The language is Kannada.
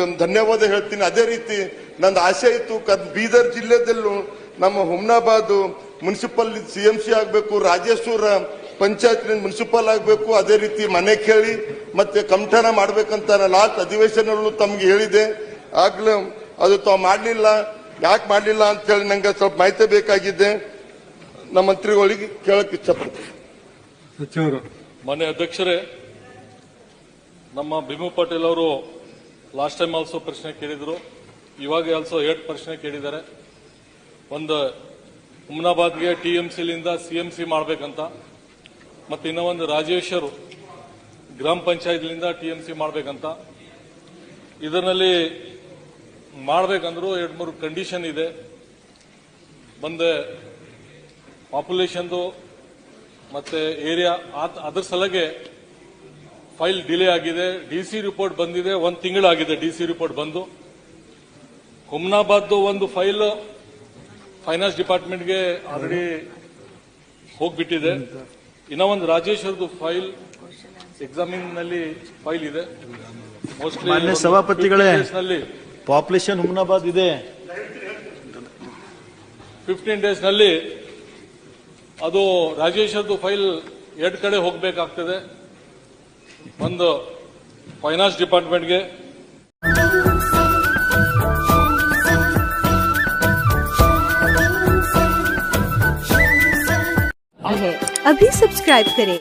ಒಂದು ಧನ್ಯವಾದ ಹೇಳ್ತೀನಿ. ಅದೇ ರೀತಿ ನಂದು ಆಸೆ ಇತ್ತು ಕ- ಬೀದರ್ ಜಿಲ್ಲೆದಲ್ಲೂ ನಮ್ಮ Humnabad municipal C M C ಆಗಬೇಕು ರಾಜೇಶ್ವರ ಪಂಚಾಯತ್ ಮುನ್ಸಿಪಲ್ ಆಗಬೇಕು ಅದೇ ರೀತಿ ಮನೆ ಕೇಳಿ ಮತ್ತೆ ಕಂಠನ ಮಾಡ್ಬೇಕಂತ ಲಾಸ್ಟ್ ಅಧಿವೇಶನಲ್ಲೂ ತಮ್ಗೆ ಹೇಳಿದೆ. ಆಗ್ಲೂ ಅದು ತಾವು ಮಾಡಲಿಲ್ಲ. ಯಾಕೆ ಮಾಡಲಿಲ್ಲ ಅಂತ ಹೇಳಿ ನಂಗೆ ಸ್ವಲ್ಪ ಮಾಹಿತಿ ಬೇಕಾಗಿದೆ. ನಮ್ಮ ಮಂತ್ರಿಗಳಿಗೆ ಕೇಳಕ್ ಇಚ್ಛಪಡ್ತೀನಿ ಸಚಿವರು. ಮನೆ ಅಧ್ಯಕ್ಷರೇ ನಮ್ಮ ಭೀಮು ಪಾಟೀಲ್ ಅವರು ಲಾಸ್ಟ್ ಟೈಮ್ ಆಲ್ಸೋ ಪ್ರಶ್ನೆ ಕೇಳಿದ್ರು. ಇವಾಗ ಆಲ್ಸೋ ಏಟ್ ಪ್ರಶ್ನೆ ಕೇಳಿದ್ದಾರೆ. ಒಂದು ಹುಮ್ನಾಬಾದ್ಗೆ ಟಿ ಎಂ ಸಿಲಿಂದ ಸಿ ಎಂ ಸಿ ಮಾಡಬೇಕಂತ, ಮತ್ತು ಇನ್ನೂ ಒಂದು ರಾಜೇಶ್ವರು ಗ್ರಾಮ ಪಂಚಾಯತ್ಲಿಂದ ಟಿ ಎಂ ಸಿ ಮಾಡಬೇಕಂತ. ಇದರಲ್ಲಿ ಮಾಡಬೇಕಂದ್ರೂ ಎರಡು ಮೂರು ಕಂಡೀಷನ್ ಇದೆ. ಬಂದೆ ಪಾಪ್ಯುಲೇಷನ್ದು ಮತ್ತೆ ಏರಿಯಾ ಅದ್ರ ಸಲಗೆ ಫೈಲ್ ಡಿಲೇ ಆಗಿದೆ. ಡಿ ಸಿ ರಿಪೋರ್ಟ್ ಬಂದಿದೆ. ಒಂದು ತಿಂಗಳಾಗಿದೆ ಡಿ ಸಿ ರಿಪೋರ್ಟ್ ಬಂದು. ಹುಮ್ನಾಬಾದ್ ಒಂದು ಫೈಲ್ ಫೈನಾನ್ಸ್ ಡಿಪಾರ್ಟ್ಮೆಂಟ್ಗೆ ಆಲ್ರೆಡಿ ಹೋಗ್ಬಿಟ್ಟಿದೆ. ಇನ್ನ ಒಂದು ರಾಜೇಶ್ವರದು ಫೈಲ್ ಎಕ್ಸಾಮಿನ್ನಲ್ಲಿ ಫೈಲ್ ಇದೆ. ಮೋಸ್ಟ್ಲಿ ಸಭಾಪತಿಗಳೇ. ಪಾಪ್ಯುಲೇಷನ್ ಹುಮ್ನಾಬಾದ್ ಇದೆ. ಫಿಫ್ಟೀನ್ ಡೇಸ್ನಲ್ಲಿ ಅದು ರಾಜೇಶ್ವರ್ದು ಫೈಲ್ ಎರಡು ಕಡೆ ಹೋಗಬೇಕಾಗ್ತದೆ. ಒಂದು ಫೈನಾನ್ಸ್ ಡಿಪಾರ್ಟ್ಮೆಂಟ್ಗೆ है अभी सब्सक्राइब करें